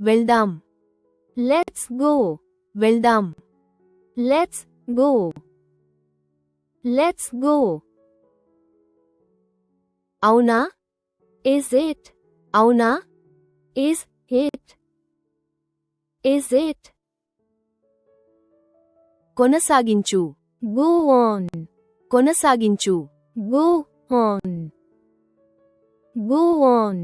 వెళ్దాం Let's go. వెళ్దాం Let's go. Let's go. అవునా Is it? అవునా Is it? Is it? కొనసాగించు Go on. కొనసాగించు Go on. Go on.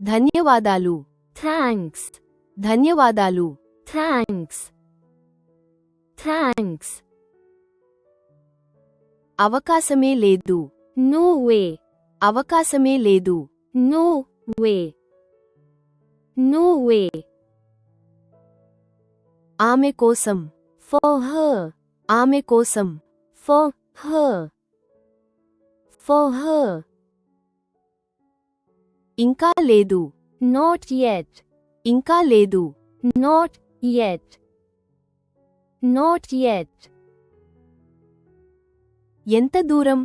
ధన్యవాదాలు Thanks. ధన్యవాదాలు Thanks. Thanks. అవకాశమే లేదు No way. అవకాశమే లేదు No way. No way. ఆమె కోసం For her. ఆమె కోసం For her. For her. ఇంకా లేదు నాట్ ఎట్ ఇంకా లేదు నాట్ ఎట్ నోట్ యెట్ ఎంత దూరం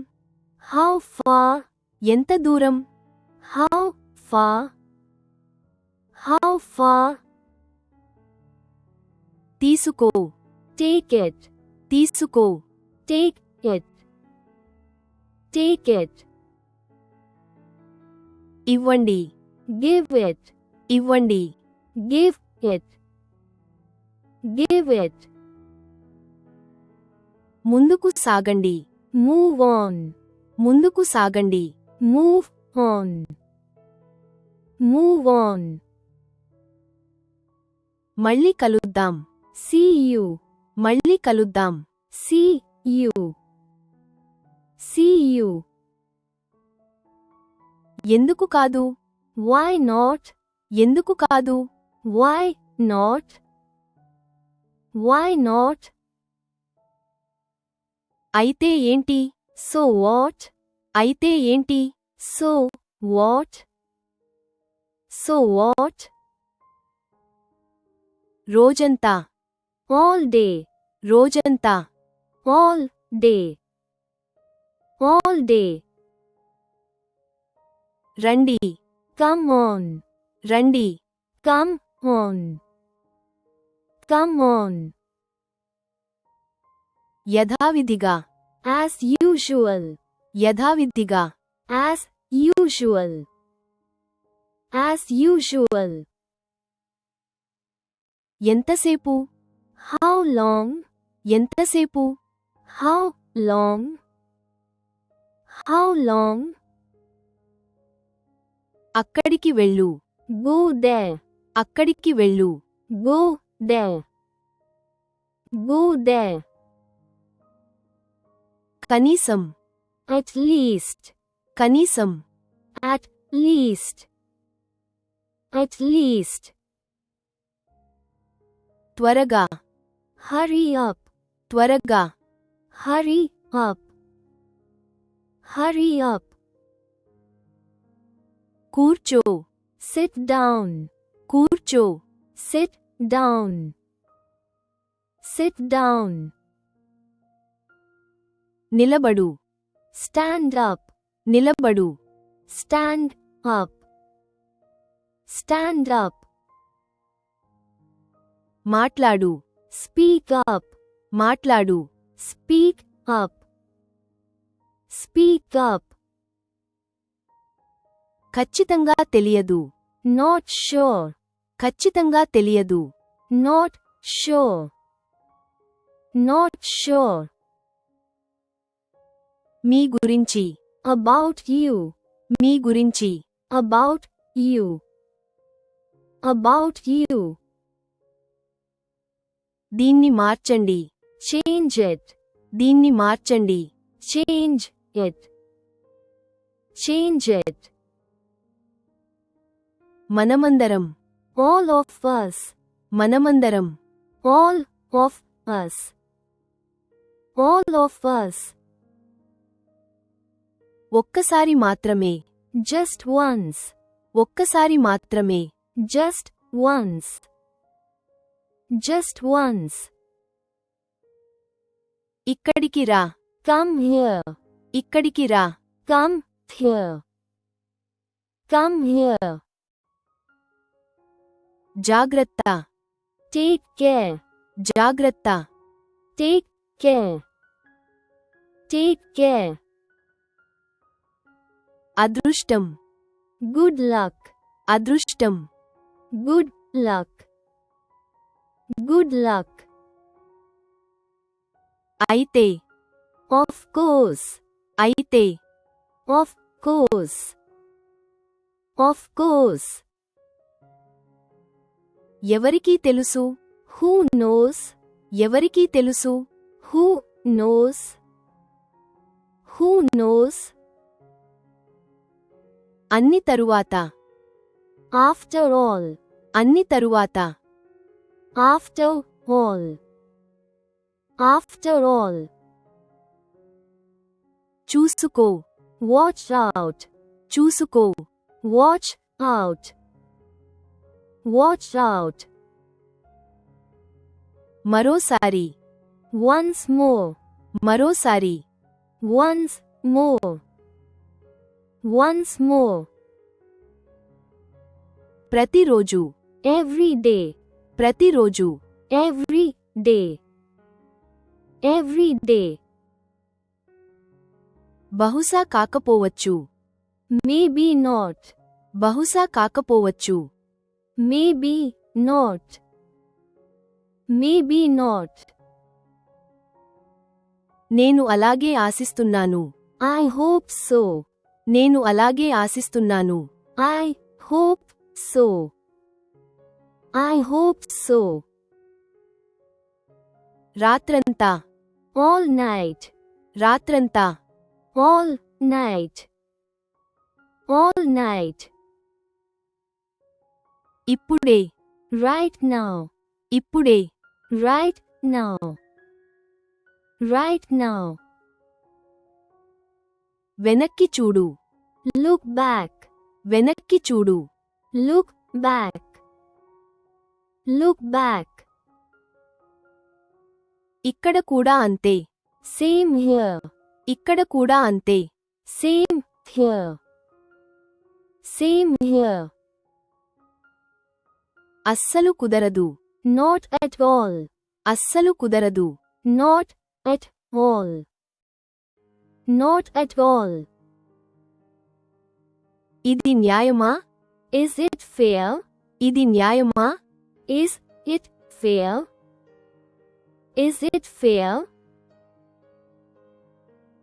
హౌ ఫా ఎంత దూరం హౌ ఫా హౌ ఫా తీసుకో టేక్ ఎట్ తీసుకో టేక్ ఎట్ టేక్ ఎట్ ఇవ్వండి. గివ్ ఇట్ ఇవ్వండి. గివ్ ఇట్ గివ్ ఇట్ ముందుకు సాగండి. మూవ్ ఆన్ ముందుకు సాగండి. మూవ్ ఆన్ మూవ్ ఆన్ మళ్ళీ కలుద్దాం. సి యు మళ్ళీ కలుద్దాం. సి యు సి యు ఎందుకు కాదు? వై నాట్ ఎందుకు కాదు? వై నాట్ వై నాట్ అయితే ఏంటి? సో వాట్ అయితే ఏంటి? సో వాట్ సో వాట్ రోజంతా. ఆల్ డే రోజంతా. All day all day Randy, come on. Randy, come on. Come on. Yadhavidiga, as usual. Yadhavidiga, as usual. As usual. Yentasepu, how long? Yentasepu, how long? How long? అక్కడికి వెళ్ళు Go there. అక్కడికి వెళ్ళు Go there. Go there. కనీసం At least. కనీసం At least. At least. త్వరగా Hurry up. త్వరగా Hurry up. Hurry up. కూర్చో Sit down. కూర్చో Sit down. Sit down. నిలబడు Stand up. నిలబడు Stand up. Stand up. మాట్లాడు Speak up. మాట్లాడు Speak up. Speak up. ఖచ్చితంగా తెలియదు. నాట్ షోర్ ఖచ్చితంగా తెలియదు. నాట్ షోర్ నాట్ షోర్ మీ గురించి. అబౌట్ యూ మీ గురించి. అబౌట్ యూ అబౌట్ యూ దీన్ని మార్చండి. చేంజ్ ఎట్ దీన్ని మార్చండి. Change it change it మనమందరం All of us. మనమందరం All of us. All of us. ఒక్కసారి మాత్రమే Just once. ఒక్కసారి మాత్రమే Just once. Just once. ఇక్కడికి రా Come here. ఇక్కడికి రా Come here. Come here. జాగ్రత్త Take care. జాగ్రత్త Take care. Take care. అదృష్టం Good luck. అదృష్టం Good luck. Good luck. అయితే Of course. అయితే Of course. Of course. ఎవరికీ తెలుసు హూ నోస్ ఎవరికీ తెలుసు హూ నోస్ హూ నోస్ అన్ని తరువాత ఆఫ్టర్ ఆల్ అన్ని తరువాత ఆఫ్టర్ ఆల్ ఆఫ్టర్ ఆల్ చూసుకో వాచ్ అవుట్ చూసుకో watch out Watch out. మరోసారి Once more. మరోసారి Once more. Once more. ప్రతిరోజు Every day. ప్రతిరోజు Every day. Every day. బహుశా కాకపోవచ్చు Maybe not. బహుశా కాకపోవచ్చు Maybe not. Maybe not. నేను అలాగే ఆశిస్తున్నాను I hope so. నేను అలాగే ఆశిస్తున్నాను I hope so. I hope so. రాత్రంతా All night. రాత్రంతా All night. All night. ఇప్పుడే రైట్ నౌ ఇప్పుడే రైట్ నా రైట్ నౌ వెనక్కి చూడు లుక్ బ్యాక్ వెనక్కి చూడు లుక్ బ్యాక్ లుక్ బ్యాక్ ఇక్కడ కూడా అంతే సేమ్ హియర్ ఇక్కడ కూడా అంతే సేమ్ హియర్ సేమ్ హియర్ అస్సలు కుదరదు. నాట్ ఎట్ ఆల్ అస్సలు కుదరదు. Not at all not at all ఇది న్యాయమా? ఇస్ ఇట్ ఫేర్ ఇది న్యాయమా? Is it fair is it fair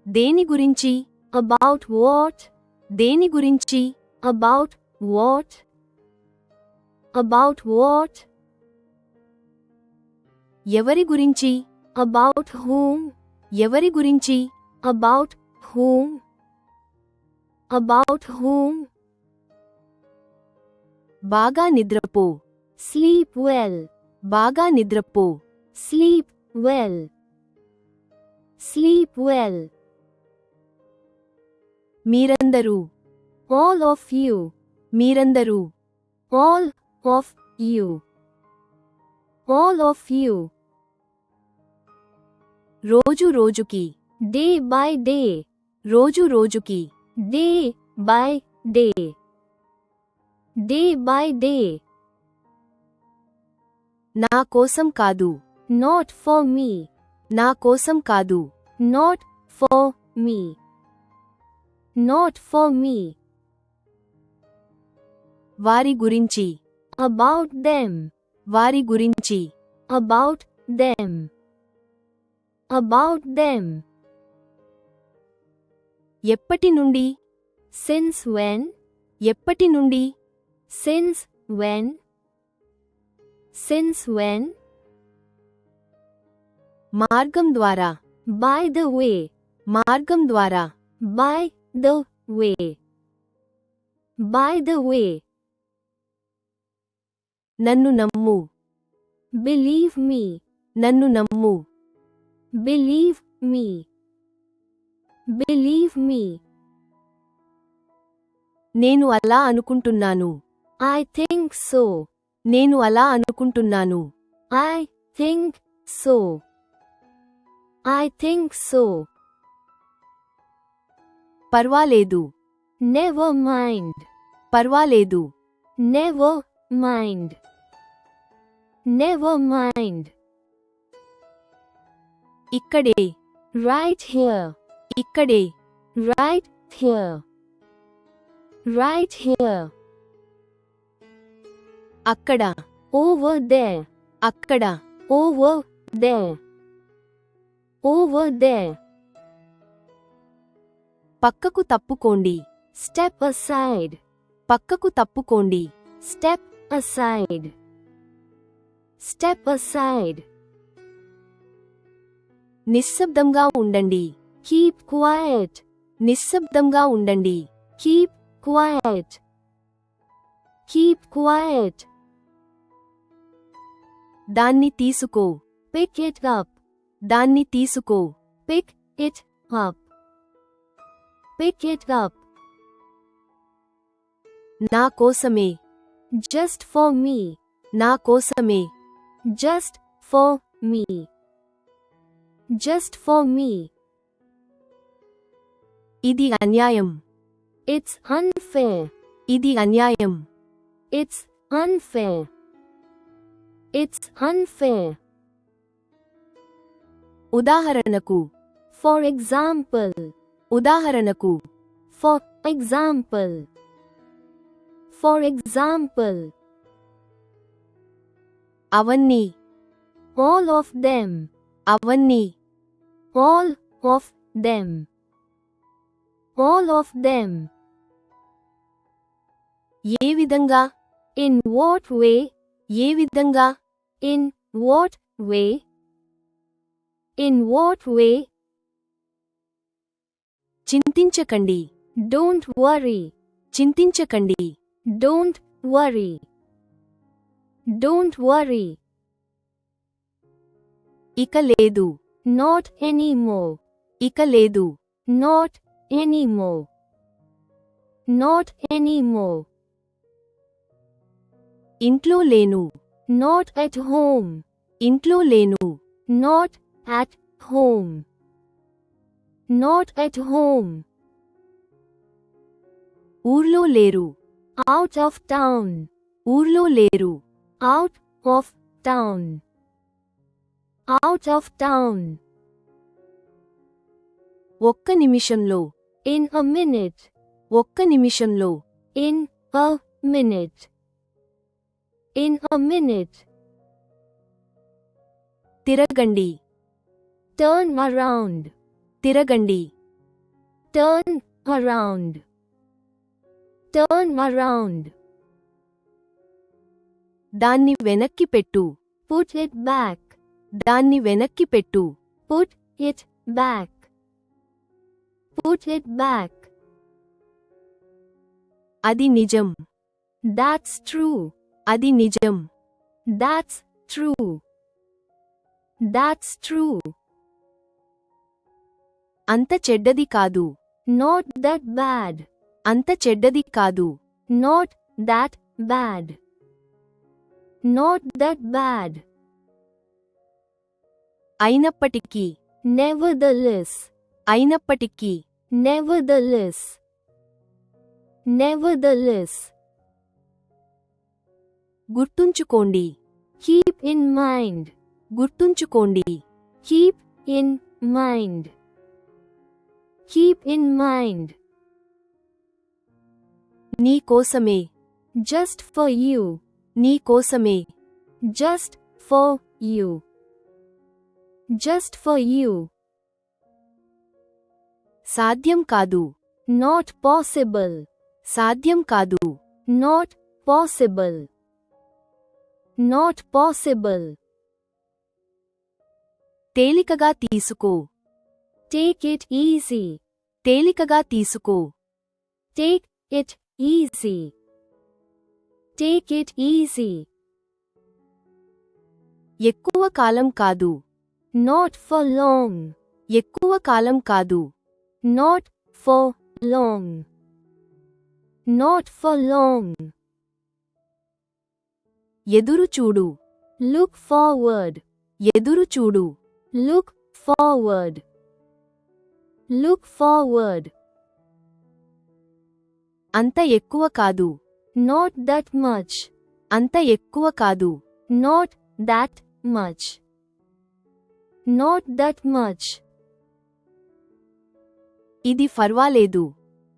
దేని గురించి? అబౌట్ వాట్ దేని గురించి? అబౌట్ వాట్ అబౌట్ వాట్ ఎవరి గురించి? అబౌట్ హూమ్ ఎవరి గురించి? అబౌట్ హూమ్ అబౌట్ హూమ్ బాగా నిద్రపో. స్లీప్ వెల్ బాగా నిద్రపో. స్లీప్ వెల్ స్లీప్ వెల్ మీరందరూ. ఆల్ ఆఫ్ యూ మీరందరూ. All of you. All of you. రోజు రోజుకి Day by day. రోజు రోజుకి Day by day. Day by day. నా కోసం కాదు Not for me. నా కోసం కాదు Not for me. Not for me. వారి గురించి అబౌట్ దెమ్. వారి గురించి. About them. About them. ఎప్పటి నుండి? సిన్స్ వెన్ ఎప్పటి నుండి? సిన్స్ వెన్ సిన్స్ వెన్ మార్గం ద్వారా. బై ద వే మార్గం ద్వారా. By the way by the way నన్ను నమ్ము. బిలీవ్ మీ నన్ను నమ్ము. బిలీవ్ మీ బిలీవ్ మీ నేను అలా అనుకుంటున్నాను. ఐ థింక్ సో నేను అలా అనుకుంటున్నాను. I think so I think so పర్వాలేదు. నెవర్ మైండ్ పర్వాలేదు. నెవర్ మైండ్ నెవర్ మైండ్ ఇక్కడే రైట్ హియర్ ఇక్కడే రైట్ హియర్ రైట్ హియర్ అక్కడ ఓవర్ దే అక్కడ ఓవర్ దే ఓవర్ దే పక్కకు తప్పుకోండి స్టెప్ అసైడ్ పక్కకు తప్పుకోండి స్టెప్ అసైడ్ స్టెప్ అసైడ్ నిశ్శబ్దంగా ఉండండి కీప్ క్వైట్ నిశ్శబ్దంగా ఉండండి కీప్ క్వైట్ కీప్ క్వైట్ దాన్ని తీసుకో పిక్ ఇట్ అప్ దాన్ని తీసుకో pick it up pick it up నా కోసమే జస్ట్ ఫర్ మీ నా కోసమే Just for me. Just for me. ఇది అన్యాయం It's unfair. ఇది అన్యాయం It's unfair. It's unfair. ఉదాహరణకు For example. ఉదాహరణకు For example. For example. అవన్నీ ఆల్ ఆఫ్ దెమ్ అవన్నీ all of them all of them ఏ విధంగా ఇన్ వాట్ వే ఏ విధంగా in what way in what way చింతించకండి డోంట్ వరీ చింతించకండి don't worry Don't worry. ఇక లేదు Not anymore. ఇక లేదు Not anymore. Not anymore. ఇంట్లో లేను Not at home. ఇంట్లో లేను Not at home. Not at home. ఊర్లో లేరు Out of town. ఊర్లో లేరు Out of town. Out of town. ఒక్క నిమిషంలో In a minute. ఒక్క నిమిషంలో In a minute. In a minute. తిరగండి Turn around. తిరగండి Turn around. Turn around. దాన్ని వెనక్కి పెట్టు. పుట్ ఇట్ బ్యాక్ దాన్ని వెనక్కి పెట్టు. Put it back put it back అది నిజం. దాట్స్ ట్రూ అది నిజం. దాట్స్ ట్రూ దాట్స్ ట్రూ అంత చెడ్డది కాదు. నాట్ దట్ బ్యాడ్ అంత చెడ్డది కాదు. Not that bad Not that bad. అయినప్పటికీ Nevertheless. అయినప్పటికీ Nevertheless. Nevertheless. గుర్తుంచుకోండి Keep in mind. గుర్తుంచుకోండి Keep in mind. Keep in mind. నీ కోసమే Just for you. నీ కోసమే Just for you. Just for you. సాధ్యం కాదు Not possible. సాధ్యం కాదు Not possible. Not possible. తేలికగా తీసుకో Take it easy. తేలికగా తీసుకో Take it easy. take it easy ఎక్కువ కాలం కాదు. నాట్ ఫర్ లాంగ్ ఎక్కువ కాలం కాదు. Not for long not for long ఎదురు చూడు. లుక్ ఫార్వర్డ్ ఎదురు చూడు. లుక్ ఫార్వర్డ్ లుక్ ఫార్వర్డ్ అంత ఎక్కువ కాదు. Not that much. అంత ఎక్కువ కాదు Not that much. Not that much. ఇది ఫర్వాలేదు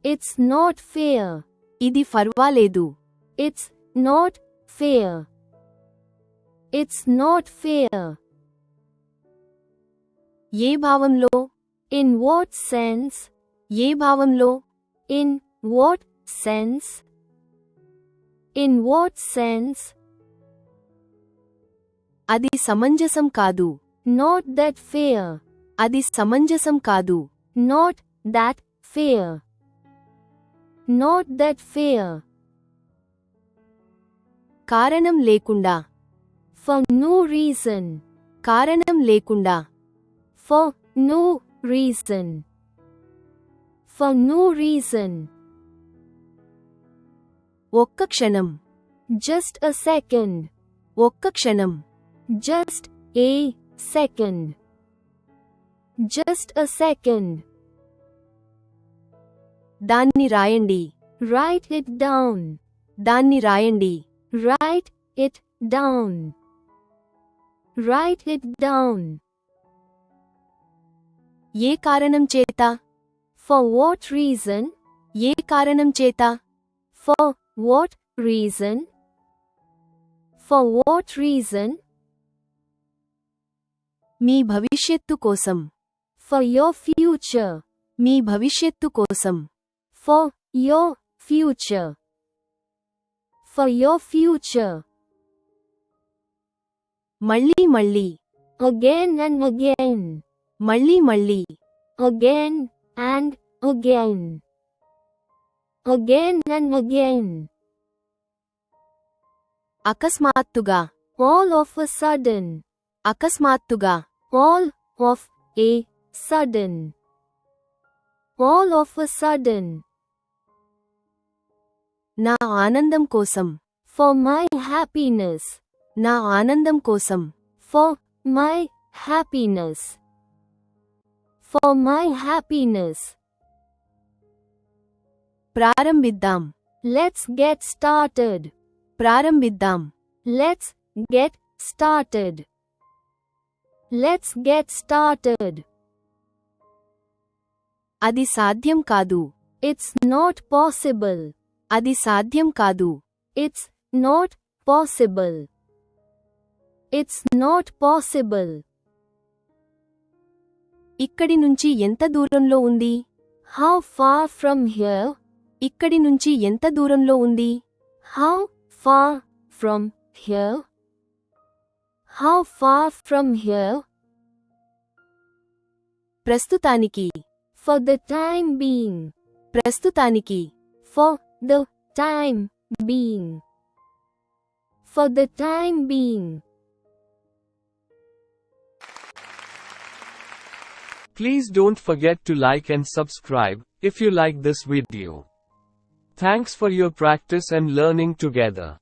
It's not fair. ఇది ఫర్వాలేదు It's not fair. It's not fair. ఏ భావంలో In what sense? ఏ భావంలో In what sense? In what sense? అది సమంజసం కాదు Not that fair. అది సమంజసం కాదు Not that fair. Not that fair. కారణం లేకుండా For no reason. కారణం లేకుండా For no reason. For no reason. ఒక్క క్షణం Just a second. ఒక్క క్షణం Just a second. Just a second. దాన్ని రాయండి Write it down. దాన్ని రాయండి Write it down. Write it down. ఏ కారణం చేత For what reason? ఏ కారణం చేత For what reason? For what reason? మీ భవిష్యత్తు కోసం For your future. మీ భవిష్యత్తు కోసం For your future. For your future. మళ్ళీ మళ్ళీ Again and again. మళ్ళీ మళ్ళీ Again and again. Again and again. అకస్మాత్తుగా All of a sudden. అకస్మాత్తుగా All of a sudden. All of a sudden. నా ఆనందం కోసం For my happiness. నా ఆనందం కోసం For my happiness. For my happiness. ప్రారంభిద్దాం. లెట్స్ గెట్ స్టార్టెడ్ ప్రారంభిద్దాం. Let's get started let's get started అది సాధ్యం కాదు. ఇట్స్ నాట్ పాసిబుల్ అది సాధ్యం కాదు. It's not possible it's not possible ఇక్కడి నుంచి ఎంత దూరంలో ఉంది? హౌ ఫార్ ఫ్రమ్ హియర్ ఇక్కడి నుంచి ఎంత దూరంలో ఉంది? How far from here how far from here ప్రస్తుతానికి. ఫర్ ద టైమ్ బీయింగ్ ప్రస్తుతానికి. For the time being for the time being Please don't forget to like and subscribe if you like this video. Thanks for your practice and learning together.